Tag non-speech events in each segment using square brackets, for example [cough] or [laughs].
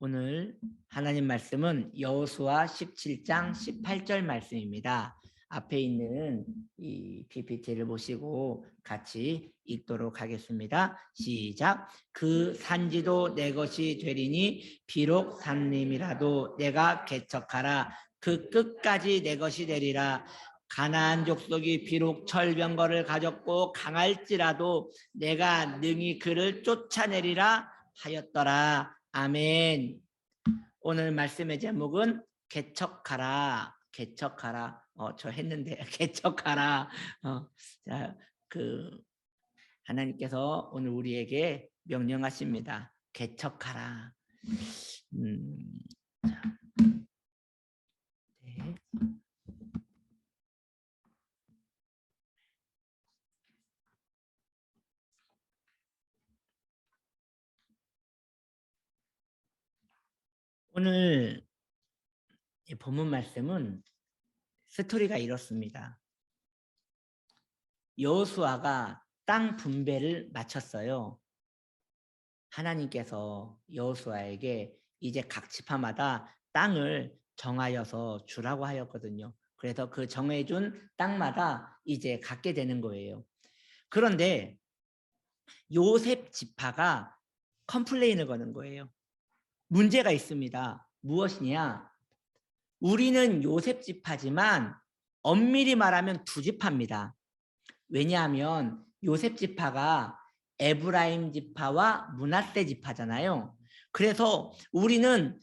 오늘 하나님 말씀은 여호수아 17장 18절 말씀입니다. 앞에 있는 이 PPT를 보시고 같이 읽도록 하겠습니다. 시작. 그 산지도 내 것이 되리니 비록 산림이라도 내가 개척하라. 그 끝까지 내 것이 되리라. 가나안 족속이 비록 철병거를 가졌고 강할지라도 내가 능히 그를 쫓아내리라 하였더라. 아멘. 오늘 말씀의 제목은 개척하라. 개척하라. 어, 저 했는데 [laughs] 개척하라. 어, 자, 그 하나님께서 오늘 우리에게 명령하십니다. 개척하라. 음, 자, 네. 오늘 이 본문 말씀은 스토리가 이렇습니다. 여호수아가 땅 분배를 마쳤어요. 하나님께서 여호수아에게 이제 각 지파마다 땅을 정하여서 주라고 하였거든요. 그래서 그 정해준 땅마다 이제 갖게 되는 거예요. 그런데 요셉 지파가 컴플레인을 거는 거예요. 문제가 있습니다. 무엇이냐? 우리는 요셉 지파지만 엄밀히 말하면 두 지파입니다. 왜냐하면 요셉 지파가 에브라임 지파와 문하세 지파잖아요. 그래서 우리는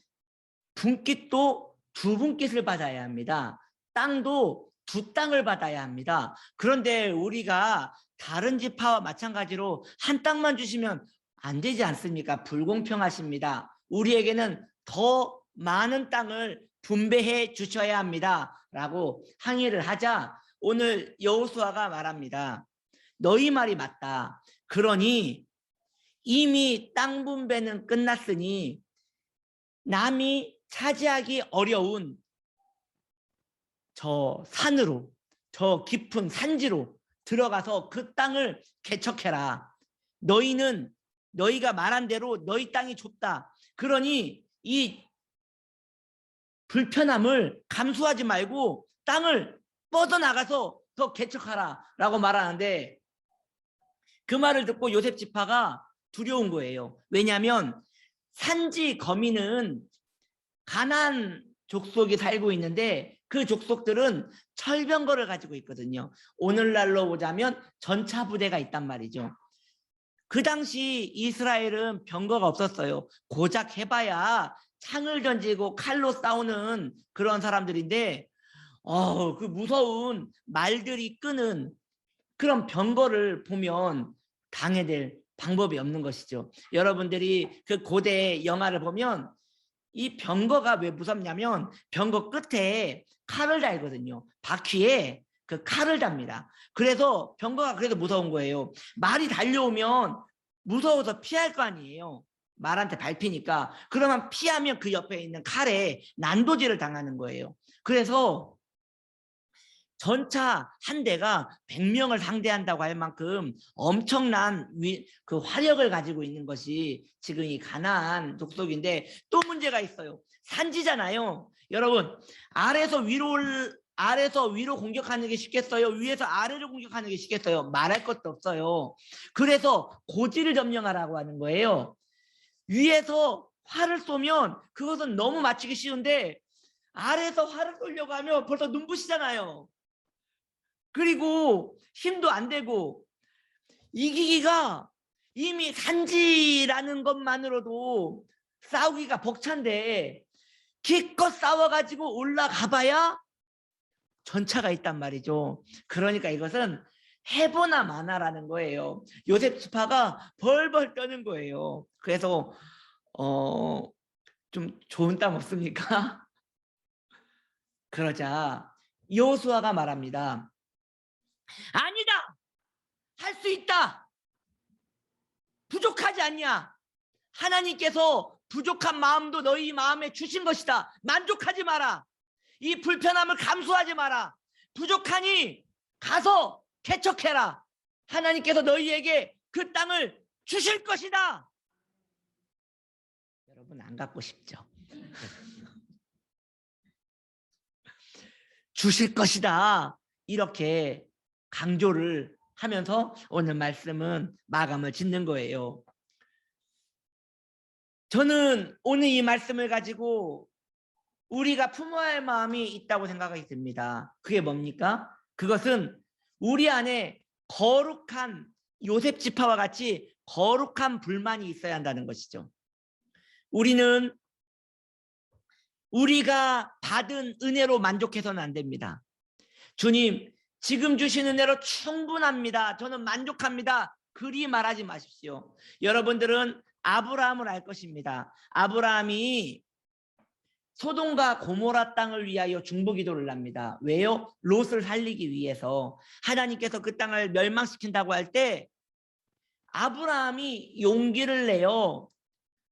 분깃도 두 분깃을 받아야 합니다. 땅도 두 땅을 받아야 합니다. 그런데 우리가 다른 지파와 마찬가지로 한 땅만 주시면 안 되지 않습니까? 불공평하십니다. 우리에게는 더 많은 땅을 분배해 주셔야 합니다. 라고 항의를 하자 오늘 여호수아가 말합니다. 너희 말이 맞다. 그러니 이미 땅 분배는 끝났으니 남이 차지하기 어려운 저 산으로 저 깊은 산지로 들어가서 그 땅을 개척해라. 너희는 너희가 말한 대로 너희 땅이 좁다. 그러니 이 불편함을 감수하지 말고 땅을 뻗어나가서 더 개척하라 라고 말하는데 그 말을 듣고 요셉 지파가 두려운 거예요. 왜냐하면 산지 거미는 가난 족속이 살고 있는데 그 족속들은 철병거를 가지고 있거든요. 오늘날로 보자면 전차 부대가 있단 말이죠. 그 당시 이스라엘은 병거가 없었어요. 고작 해봐야 창을 던지고 칼로 싸우는 그런 사람들인데 어, 그 무서운 말들이 끄는 그런 병거를 보면 당해될 방법이 없는 것이죠. 여러분들이 그 고대 영화를 보면 이 병거가 왜 무섭냐면 병거 끝에 칼을 달거든요. 바퀴에 그 칼을 답니다. 그래서 병거가 그래서 무서운 거예요. 말이 달려오면 무서워서 피할 거 아니에요. 말한테 밟히니까 그러면 피하면 그 옆에 있는 칼에 난도질을 당하는 거예요. 그래서 전차 한 대가 100명을 상대한다고 할 만큼 엄청난 위, 그 화력을 가지고 있는 것이 지금 이 가나안 족속인데 또 문제가 있어요. 산지잖아요. 여러분 아래서 위로 아래서 위로 공격하는 게 쉽겠어요? 위에서 아래로 공격하는 게 쉽겠어요? 말할 것도 없어요. 그래서 고지를 점령하라고 하는 거예요. 위에서 활을 쏘면 그것은 너무 맞히기 쉬운데 아래에서 활을 쏘려고 하면 벌써 눈부시잖아요. 그리고 힘도 안 되고 이기기가 이미 산지라는 것만으로도 싸우기가 벅찬데 기껏 싸워가지고 올라가 봐야 전차가 있단 말이죠. 그러니까 이것은 해보나 마나라는 거예요. 요셉 스파가 벌벌 떠는 거예요. 그래서 어, 좀 좋은 땅 없습니까? [laughs] 그러자 여호수아가 말합니다. 아니다. 할 수 있다. 부족하지 않냐? 하나님께서 부족한 마음도 너희 마음에 주신 것이다. 만족하지 마라. 이 불편함을 감수하지 마라. 부족하니 가서 개척해라. 하나님께서 너희에게 그 땅을 주실 것이다. 여러분 안 갖고 싶죠. [laughs] 주실 것이다. 이렇게 강조를 하면서 오늘 말씀은 마감을 짓는 거예요. 저는 오늘 이 말씀을 가지고 우리가 품어야 할 마음이 있다고 생각이 듭니다. 그게 뭡니까? 그것은 우리 안에 거룩한 요셉 지파와 같이 거룩한 불만이 있어야 한다는 것이죠. 우리는 우리가 받은 은혜로 만족해서는 안 됩니다. 주님, 지금 주신 은혜로 충분합니다. 저는 만족합니다. 그리 말하지 마십시오. 여러분들은 아브라함을 알 것입니다. 아브라함이 소돔과 고모라 땅을 위하여 중보기도를 합니다. 왜요? 롯을 살리기 위해서 하나님께서 그 땅을 멸망시킨다고 할 때 아브라함이 용기를 내요.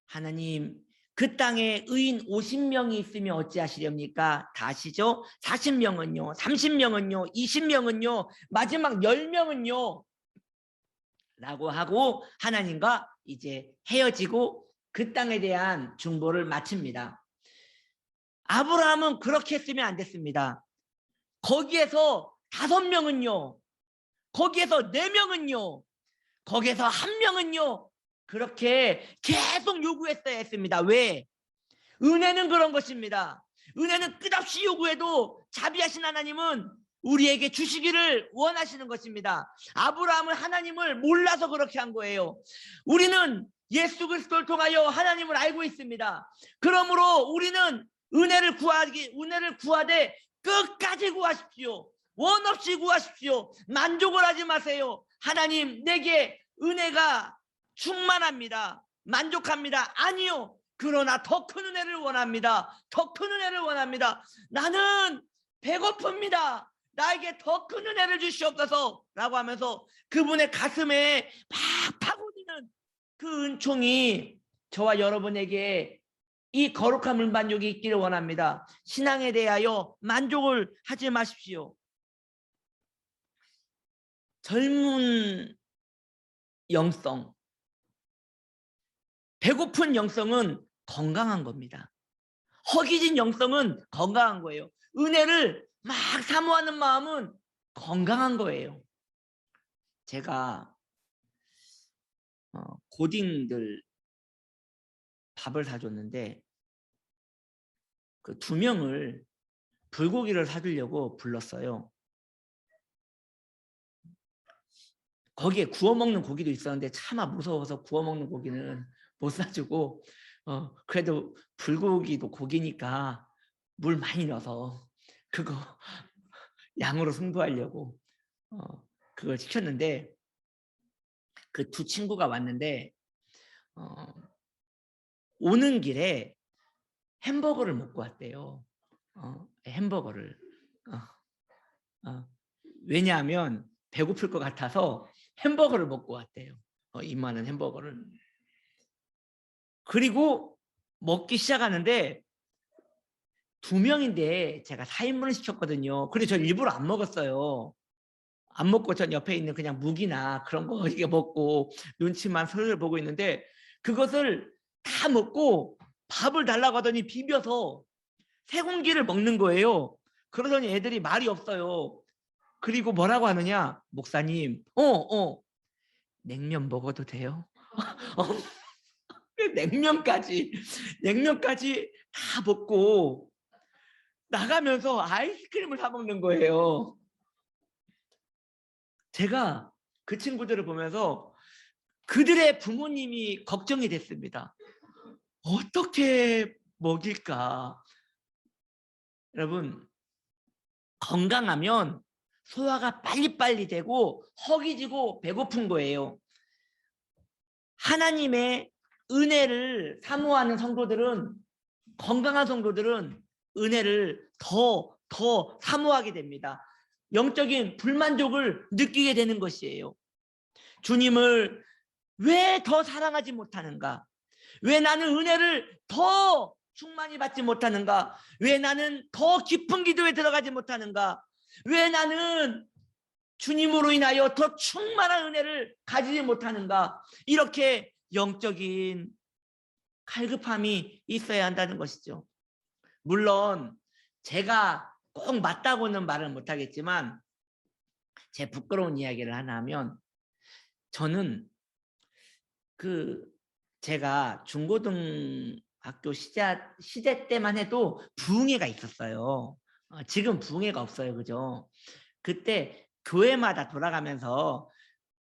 하나님 그 땅에 의인 50명이 있으면 어찌하시렵니까? 다시죠. 40명은요. 30명은요. 20명은요. 마지막 10명은요. 라고 하고 하나님과 이제 헤어지고 그 땅에 대한 중보를 마칩니다. 아브라함은 그렇게 했으면 안 됐습니다. 거기에서 다섯 명은요. 거기에서 네 명은요. 거기에서 한 명은요. 그렇게 계속 요구했어야 했습니다. 왜? 은혜는 그런 것입니다. 은혜는 끝없이 요구해도 자비하신 하나님은 우리에게 주시기를 원하시는 것입니다. 아브라함은 하나님을 몰라서 그렇게 한 거예요. 우리는 예수 그리스도를 통하여 하나님을 알고 있습니다. 그러므로 우리는 은혜를 구하기 은혜를 구하되 끝까지 구하십시오. 원 없이 구하십시오. 만족을 하지 마세요. 하나님 내게 은혜가 충만합니다. 만족합니다. 아니요. 그러나 더 큰 은혜를 원합니다. 더 큰 은혜를 원합니다. 나는 배고픕니다. 나에게 더 큰 은혜를 주시옵소서 라고 하면서 그분의 가슴에 막 파고드는 그 은총이 저와 여러분에게 이 거룩한 물만족이 있기를 원합니다. 신앙에 대하여 만족을 하지 마십시오. 젊은 영성, 배고픈 영성은 건강한 겁니다. 허기진 영성은 건강한 거예요. 은혜를 막 사모하는 마음은 건강한 거예요. 제가 어, 고딩들 밥을 사줬는데 그 두 명을 불고기를 사주려고 불렀어요. 거기에 구워 먹는 고기도 있었는데 차마 무서워서 구워 먹는 고기는 못 사주고 어 그래도 불고기도 고기니까 물 많이 넣어서 그거 [laughs] 양으로 승부하려고 어 그걸 시켰는데 그 두 친구가 왔는데 어 오는 길에 햄버거를 먹고 왔대요. 어, 햄버거를. 어, 어. 왜냐하면 배고플 것 같아서 햄버거를 먹고 왔대요. 어, 이만한 햄버거를. 그리고 먹기 시작하는데 두 명인데 제가 4인분을 시켰거든요. 그래서 저 일부러 안 먹었어요. 안 먹고 전 옆에 있는 그냥 묵이나 그런 거 먹고 눈치만 슬슬 보고 있는데 그것을 다 먹고 밥을 달라고 하더니 비벼서 세 공기를 먹는 거예요. 그러더니 애들이 말이 없어요. 그리고 뭐라고 하느냐? 목사님, 어, 어, 냉면 먹어도 돼요? [laughs] 어, 냉면까지, 냉면까지 다 먹고 나가면서 아이스크림을 사 먹는 거예요. 제가 그 친구들을 보면서 그들의 부모님이 걱정이 됐습니다. 어떻게 먹일까? 여러분, 건강하면 소화가 빨리빨리 되고 허기지고 배고픈 거예요. 하나님의 은혜를 사모하는 성도들은 건강한 성도들은 은혜를 더, 더 사모하게 됩니다. 영적인 불만족을 느끼게 되는 것이에요. 주님을 왜 더 사랑하지 못하는가? 왜 나는 은혜를 더 충만히 받지 못하는가? 왜 나는 더 깊은 기도에 들어가지 못하는가? 왜 나는 주님으로 인하여 더 충만한 은혜를 가지지 못하는가? 이렇게 영적인 갈급함이 있어야 한다는 것이죠. 물론 제가 꼭 맞다고는 말을 못하겠지만 제 부끄러운 이야기를 하나 하면 저는 그 제가 중고등학교 시대, 시대 때만 해도 부흥회가 있었어요. 어, 지금 부흥회가 없어요. 그죠? 그때 교회마다 돌아가면서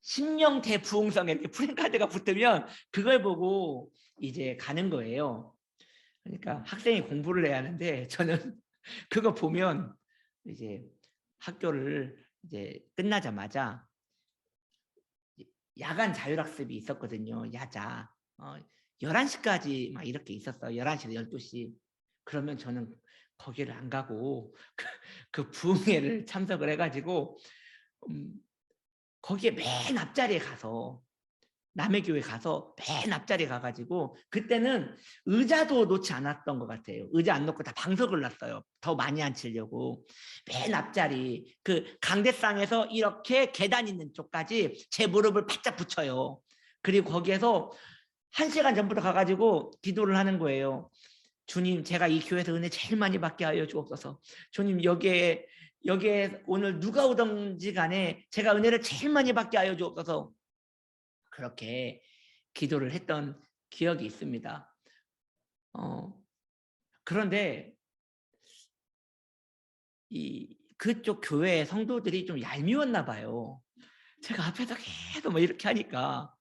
신명대 부흥성에 이렇게 프랭카드가 붙으면 그걸 보고 이제 가는 거예요. 그러니까 학생이 공부를 해야 하는데 저는 [laughs] 그거 보면 이제 학교를 이제 끝나자마자 야간 자율학습이 있었거든요. 야자. 어, 11시까지 막 이렇게 있었어요. 11시에서 12시. 그러면 저는 거기를 안 가고 그, 그 부흥회를 참석을 해가지고 음, 거기에 맨 앞자리에 가서 남의 교회 가서 맨 앞자리에 가가지고 그때는 의자도 놓지 않았던 것 같아요. 의자 안 놓고 다 방석을 놨어요. 더 많이 앉히려고 맨 앞자리 그 강대상에서 이렇게 계단 있는 쪽까지 제 무릎을 바짝 붙여요. 그리고 거기에서 한 시간 전부터 가가지고 기도를 하는 거예요. 주님, 제가 이 교회에서 은혜 제일 많이 받게 하여 주옵소서. 주님, 여기에 여기에 오늘 누가 오든지 간에 제가 은혜를 제일 많이 받게 하여 주옵소서. 그렇게 기도를 했던 기억이 있습니다. 어, 그런데 이 그쪽 교회 성도들이 좀 얄미웠나 봐요. 제가 앞에서 계속 뭐 이렇게 하니까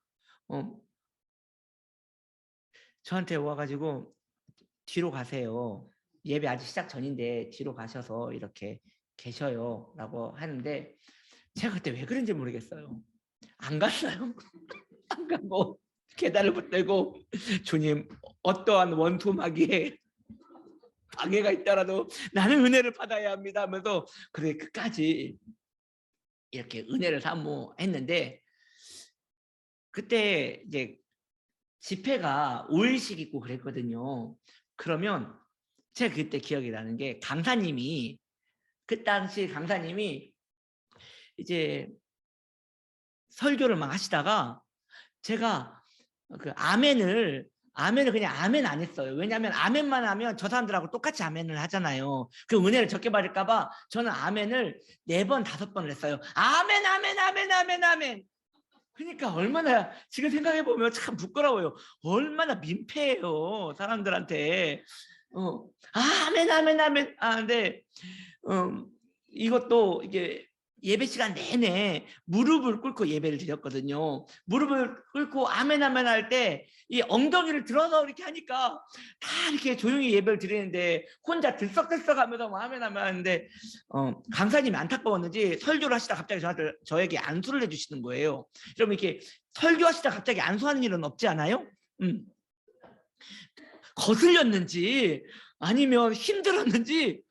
어, 저한테 와가지고 뒤로 가세요. 예배 아직 시작 전인데 뒤로 가셔서 이렇게 계셔요 라고 하는데 제가 그때 왜 그런지 모르겠어요. 안 갔어요. [laughs] 안 가고 계단을 붙들고 주님 어떠한 원수마귀에 [laughs] 방해가 있더라도 나는 은혜를 받아야 합니다 하면서 그래 끝까지 이렇게 은혜를 사모했는데 그때 이제 집회가 5일씩 있고 그랬거든요. 그러면 제가 그때 기억이 나는 게 강사님이 그 당시 강사님이 이제 설교를 막 하시다가 제가 그 아멘을 아멘을 그냥 아멘 안 했어요. 왜냐하면 아멘만 하면 저 사람들하고 똑같이 아멘을 하잖아요. 그 은혜를 적게 받을까봐 저는 아멘을 네 번 다섯 번을 했어요. 아멘 아멘 아멘 아멘 아멘. 그러니까 얼마나 지금 생각해 보면 참 부끄러워요. 얼마나 민폐예요 사람들한테. 어, 아멘 아멘 아멘. 아 근데 음, 이것도 이게 예배 시간 내내 무릎을 꿇고 예배를 드렸거든요. 무릎을 꿇고 아멘 아멘 할 때 이 엉덩이를 들어서 이렇게 하니까 다 이렇게 조용히 예배를 드리는데 혼자 들썩들썩하면서 뭐 아멘 아멘 하는데 어, 강사님이 안타까웠는지 설교를 하시다 갑자기 저한테 저에게 안수를 해주시는 거예요. 여러분 이렇게 설교하시다 갑자기 안수하는 일은 없지 않아요? 음. 거슬렸는지 아니면 힘들었는지 어,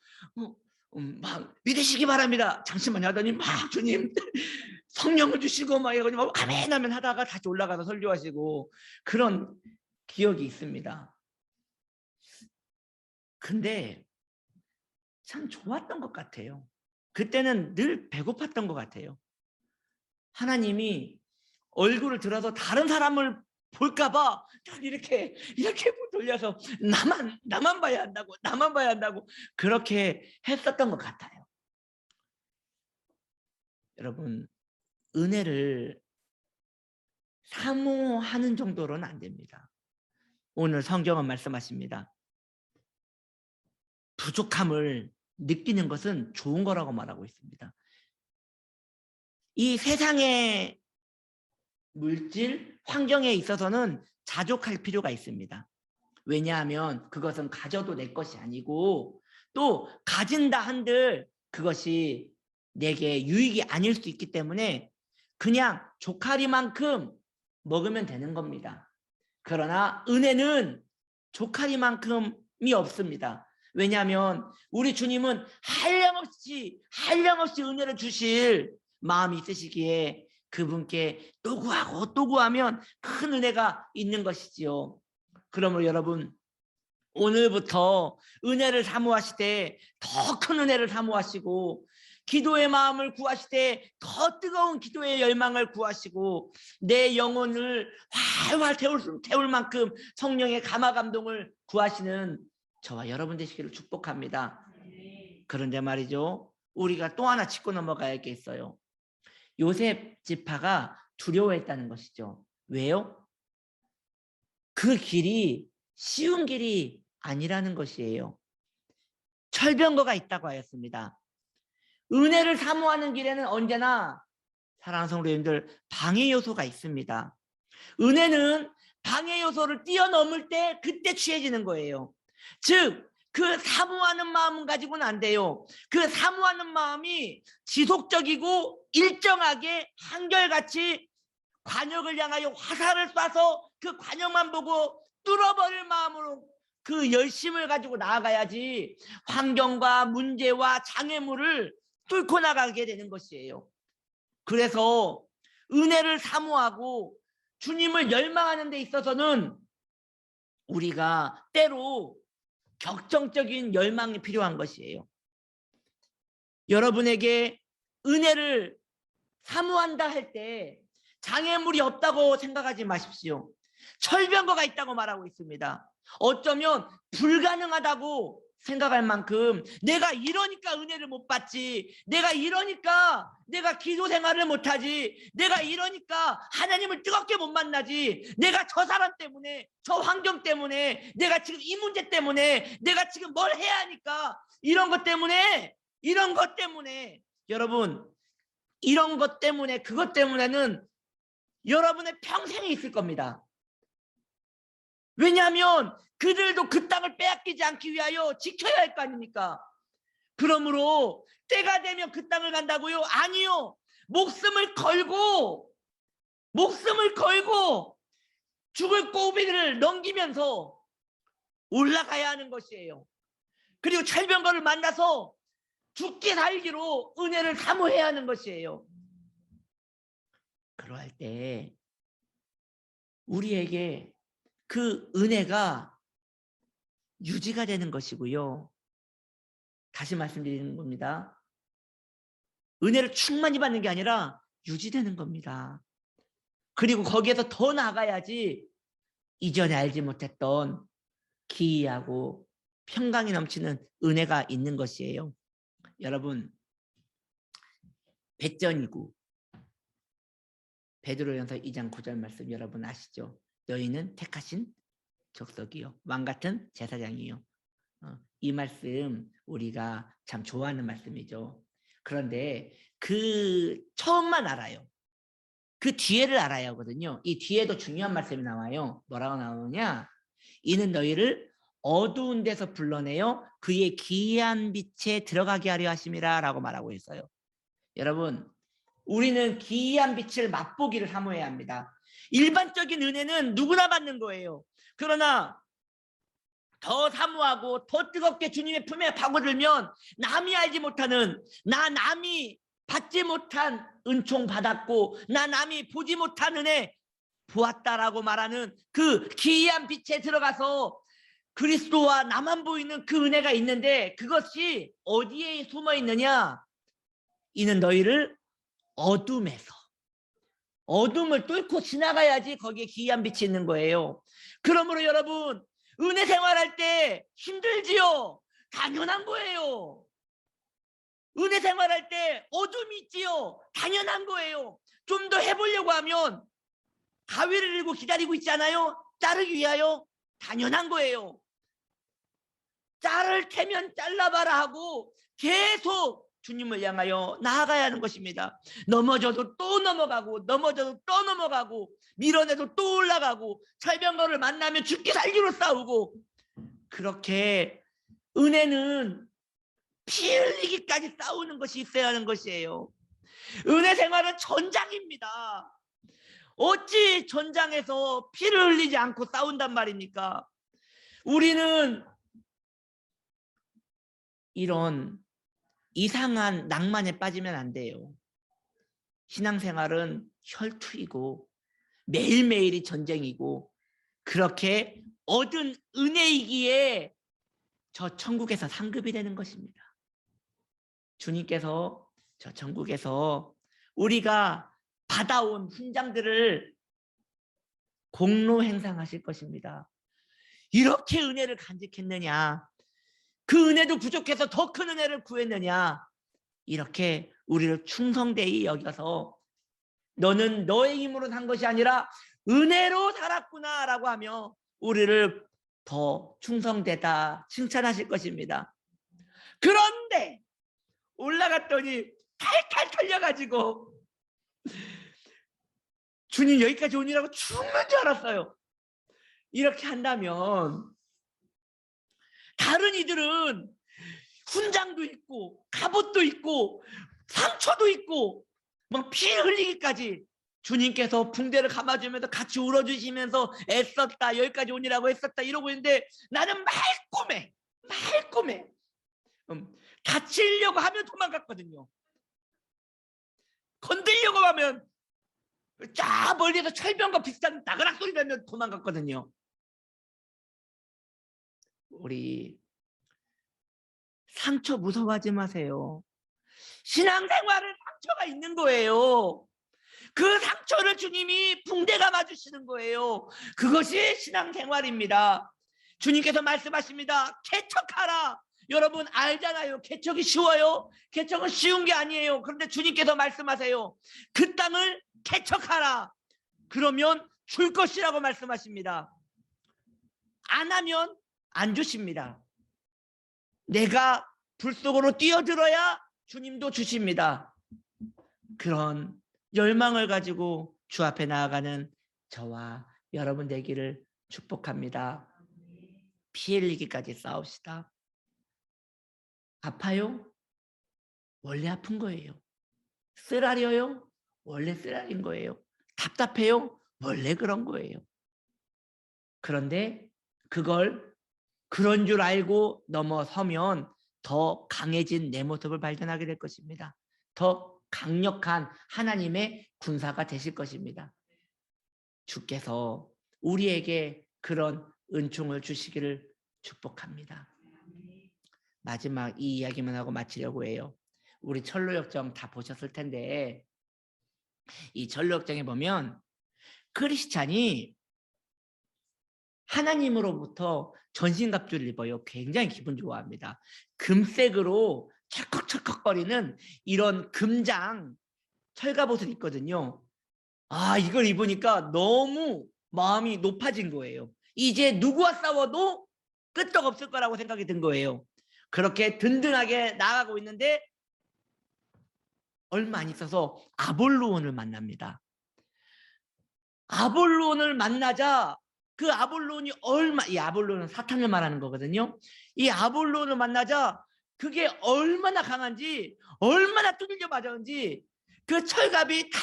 음, 막 믿으시기 바랍니다. 잠시만요 하더니 막 주님 [laughs] 성령을 주시고 막 이러고 막 아멘 하면 하다가 다시 올라가서 설교하시고 그런 기억이 있습니다. 근데 참 좋았던 것 같아요. 그때는 늘 배고팠던 것 같아요. 하나님이 얼굴을 들어서 다른 사람을 볼까봐 이렇게 이렇게 돌려서 나만 나만 봐야 한다고 나만 봐야 한다고 그렇게 했었던 것 같아요. 여러분 은혜를 사모하는 정도로는 안 됩니다. 오늘 성경은 말씀하십니다. 부족함을 느끼는 것은 좋은 거라고 말하고 있습니다. 이 세상의 물질, 환경에 있어서는 자족할 필요가 있습니다. 왜냐하면 그것은 가져도 내 것이 아니고 또 가진다 한들 그것이 내게 유익이 아닐 수 있기 때문에 그냥 조카리만큼 먹으면 되는 겁니다. 그러나 은혜는 조카리만큼이 없습니다. 왜냐하면 우리 주님은 한량없이 한량없이 은혜를 주실 마음이 있으시기에 그분께 또 구하고 또 구하면 큰 은혜가 있는 것이지요. 그러므로 여러분 오늘부터 은혜를 사모하시되 더큰 은혜를 사모하시고 기도의 마음을 구하시되 더 뜨거운 기도의 열망을 구하시고 내 영혼을 활활 태울, 수- 태울 만큼 성령의 감화 감동을 구하시는 저와 여러분 되시기를 축복합니다. 그런데 말이죠. 우리가 또 하나 짚고 넘어가야 게 있어요. 요셉 지파가 두려워했다는 것이죠. 왜요? 그 길이 쉬운 길이 아니라는 것이에요. 철병거가 있다고 하였습니다. 은혜를 사모하는 길에는 언제나 사랑하는 성도님들 방해 요소가 있습니다. 은혜는 방해 요소를 뛰어넘을 때 그때 취해지는 거예요. 즉, 그 사모하는 마음은 가지고는 안 돼요. 그 사모하는 마음이 지속적이고 일정하게 한결같이 관역을 향하여 화살을 쏴서 그 관역만 보고 뚫어버릴 마음으로 그 열심을 가지고 나아가야지 환경과 문제와 장애물을 뚫고 나가게 되는 것이에요. 그래서 은혜를 사모하고 주님을 열망하는 데 있어서는 우리가 때로 격정적인 열망이 필요한 것이에요. 여러분에게 은혜를 사모한다 할 때 장애물이 없다고 생각하지 마십시오. 철병거가 있다고 말하고 있습니다. 어쩌면 불가능하다고 생각할 만큼 내가 이러니까 은혜를 못 받지 내가 이러니까 내가 기도 생활을 못 하지 내가 이러니까 하나님을 뜨겁게 못 만나지 내가 저 사람 때문에 저 환경 때문에 내가 지금 이 문제 때문에 내가 지금 뭘 해야 하니까 이런 것 때문에 이런 것 때문에 여러분 이런 것 때문에 그것 때문에는 여러분의 평생이 있을 겁니다. 왜냐하면 그들도 그 땅을 빼앗기지 않기 위하여 지켜야 할 거 아닙니까? 그러므로 때가 되면 그 땅을 간다고요? 아니요. 목숨을 걸고 목숨을 걸고 죽을 꼬비를 넘기면서 올라가야 하는 것이에요. 그리고 철병거를 만나서 죽기 살기로 은혜를 사모해야 하는 것이에요. 그러할 때 우리에게 그 은혜가 유지가 되는 것이고요. 다시 말씀드리는 겁니다. 은혜를 충만히 받는 게 아니라 유지되는 겁니다. 그리고 거기에서 더 나가야지 이전에 알지 못했던 기이하고 평강이 넘치는 은혜가 있는 것이에요. 여러분 배전이고 베드로전서 2장 9절 말씀 여러분 아시죠? 너희는 택하신 족속이요 왕 같은 제사장이요. 어, 이 말씀 우리가 참 좋아하는 말씀이죠. 그런데 그 처음만 알아요. 그 뒤에를 알아야 하거든요. 이 뒤에도 중요한 말씀이 나와요. 뭐라고 나오느냐? 이는 너희를 어두운 데서 불러내어 그의 기이한 빛에 들어가게 하려 하심이라 라고 말하고 있어요. 여러분, 우리는 기이한 빛을 맛보기를 사모해야 합니다. 일반적인 은혜는 누구나 받는 거예요. 그러나 더 사모하고 더 뜨겁게 주님의 품에 파고들면 남이 알지 못하는 나 남이 받지 못한 은총 받았고 나 남이 보지 못한 은혜 보았다라고 말하는 그 기이한 빛에 들어가서 그리스도와 나만 보이는 그 은혜가 있는데 그것이 어디에 숨어 있느냐? 이는 너희를 어둠에서 어둠을 뚫고 지나가야지 거기에 기이한 빛이 있는 거예요. 그러므로 여러분 은혜 생활할 때 힘들지요. 당연한 거예요. 은혜 생활할 때 어둠이 있지요. 당연한 거예요. 좀 더 해보려고 하면 가위를 들고 기다리고 있잖아요. 자르기 위하여 당연한 거예요. 자를 테면 잘라봐라 하고 계속 주님을 향하여 나아가야 하는 것입니다. 넘어져도 또 넘어가고 넘어져도 또 넘어가고 밀어내도 또 올라가고 철병거를 만나면 죽기 살기로 싸우고 그렇게 은혜는 피 흘리기까지 싸우는 것이 있어야 하는 것이에요. 은혜 생활은 전장입니다. 어찌 전장에서 피를 흘리지 않고 싸운단 말입니까? 우리는 이런 이상한 낭만에 빠지면 안 돼요. 신앙생활은 혈투이고 매일매일이 전쟁이고 그렇게 얻은 은혜이기에 저 천국에서 상급이 되는 것입니다. 주님께서 저 전국에서 우리가 받아온 훈장들을 공로 행상하실 것입니다. 이렇게 은혜를 간직했느냐? 그 은혜도 부족해서 더 큰 은혜를 구했느냐? 이렇게 우리를 충성되이 여겨서 너는 너의 힘으로 산 것이 아니라 은혜로 살았구나 라고 하며 우리를 더 충성되다 칭찬하실 것입니다. 그런데 올라갔더니 탈탈 털려가지고 주님 여기까지 오니라고 죽는 줄 알았어요. 이렇게 한다면 다른 이들은 훈장도 있고 갑옷도 있고 상처도 있고 막피 흘리기까지 주님께서 붕대를 감아주면서 같이 울어주시면서 애썼다 여기까지 오니라고 했었다 이러고 있는데 나는 말꿈에 말꿈에 음, 다치려고 하면 도망갔거든요. 건들려고 하면 쫙 멀리서 철병과 비슷한 나그락 소리 나면 도망갔거든요. 우리 상처 무서워하지 마세요. 신앙생활은 상처가 있는 거예요. 그 상처를 주님이 붕대 감아주시는 거예요. 그것이 신앙생활입니다. 주님께서 말씀하십니다. 개척하라. 여러분 알잖아요. 개척이 쉬워요. 개척은 쉬운 게 아니에요. 그런데 주님께서 말씀하세요. 그 땅을 개척하라. 그러면 줄 것이라고 말씀하십니다. 안 하면 안 주십니다. 내가 불 속으로 뛰어들어야 주님도 주십니다. 그런 열망을 가지고 주 앞에 나아가는 저와 여러분 되기를 축복합니다. 피 흘리기까지 싸웁시다. 아파요? 원래 아픈 거예요. 쓰라려요? 원래 쓰라린 거예요. 답답해요? 원래 그런 거예요. 그런데 그걸 그런 줄 알고 넘어서면 더 강해진 내 모습을 발견하게 될 것입니다. 더 강력한 하나님의 군사가 되실 것입니다. 주께서 우리에게 그런 은총을 주시기를 축복합니다. 마지막 이 이야기만 하고 마치려고 해요. 우리 철로역정 다 보셨을 텐데 이 철로역정에 보면 크리스찬이 하나님으로부터 전신갑주를 입어요. 굉장히 기분 좋아합니다. 금색으로 철컥철컥거리는 이런 금장 철갑옷을 입거든요. 아 이걸 입으니까 너무 마음이 높아진 거예요. 이제 누구와 싸워도 끄떡 없을 거라고 생각이 든 거예요. 그렇게 든든하게 나아가고 있는데 얼마 안 있어서 아볼로온을 만납니다. 아볼로온을 만나자 그 아볼론이 얼마 이 아볼론은 사탄을 말하는 거거든요. 이 아볼론을 만나자 그게 얼마나 강한지 얼마나 두들겨 맞았는지 그 철갑이 다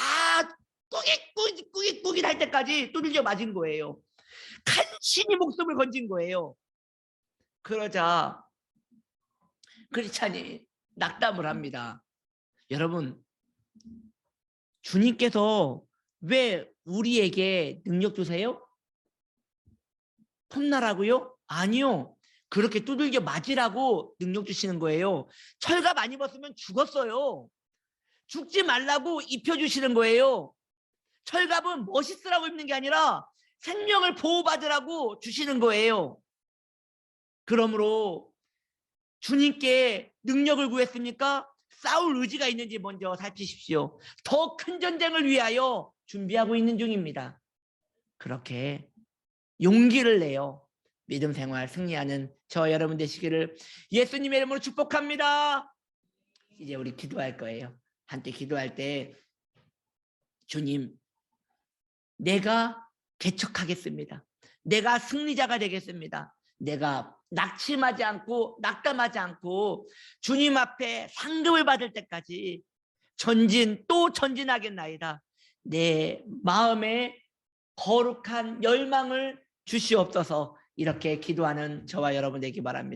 꾸깃꾸깃 꾸깃꾸깃 할 때까지 두들겨 맞은 거예요. 간신히 목숨을 건진 거예요. 그러자 크리스찬이 낙담을 합니다. 여러분 주님께서 왜 우리에게 능력 주세요? 혼나라고요? 아니요. 그렇게 두들겨 맞으라고 능력 주시는 거예요. 철갑 안 입었으면 죽었어요. 죽지 말라고 입혀주시는 거예요. 철갑은 멋있으라고 입는 게 아니라 생명을 보호받으라고 주시는 거예요. 그러므로 주님께 능력을 구했습니까? 싸울 의지가 있는지 먼저 살피십시오. 더 큰 전쟁을 위하여 준비하고 있는 중입니다. 그렇게 용기를 내요. 믿음 생활 승리하는 저 여러분 되시기를 예수님의 이름으로 축복합니다. 이제 우리 기도할 거예요. 한때 기도할 때 주님 내가 개척하겠습니다. 내가 승리자가 되겠습니다. 내가 낙심하지 않고 낙담하지 않고 주님 앞에 상급을 받을 때까지 전진 또 전진하겠나이다. 내 마음에 거룩한 열망을 주시옵소서 이렇게 기도하는 저와 여러분 되기 바랍니다.